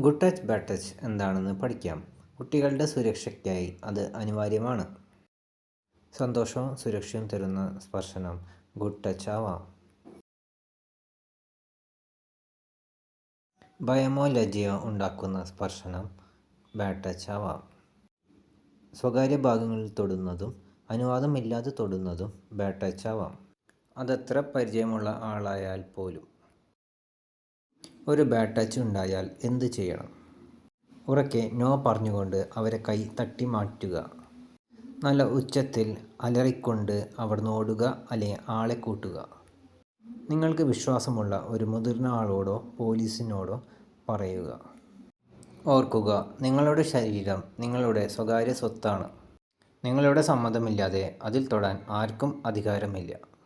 Good touch bad touch എന്താണെന്ന് പഠിക്കാം. കുട്ടികളുടെ സുരക്ഷയ്ക്കായി അത് അനിവാര്യമാണ്. സന്തോഷവും സുരക്ഷയും തരുന്ന സ്പർശനം ഗുഡ് ടച്ച് ആവാം. ഭയമോ ലജ്ജയോ ഉണ്ടാക്കുന്ന സ്പർശനം ബാഡ് ടച്ച് ആവാം. സ്വകാര്യ ഭാഗങ്ങളിൽ തൊടുന്നതും അനുവാദമില്ലാതെ തൊടുന്നതും ബാഡ് ടച്ച് ആവാം. അതെത്ര പരിചയമുള്ള ആളായാൽ പോലും ഒരു ബാഡ് ടച്ച് ഉണ്ടായാൽ എന്ത് ചെയ്യണം? ഉറക്കെ നോ പറഞ്ഞുകൊണ്ട് അവരെ കൈ തട്ടി മാറ്റുക. നല്ല ഉച്ചത്തിൽ അലറിക്കൊണ്ട് അവിടുന്ന് ഓടുക അല്ലെങ്കിൽ ആളെ കൂട്ടുക. നിങ്ങൾക്ക് വിശ്വാസമുള്ള ഒരു മുതിർന്ന ആളോടോ പോലീസിനോടോ പറയുക. ഓർക്കുക നിങ്ങളുടെ ശരീരം നിങ്ങളുടെ സ്വകാര്യ സ്വത്താണ്. നിങ്ങളുടെ സമ്മതമില്ലാതെ അതിൽ തൊടാൻ ആർക്കും അധികാരമില്ല.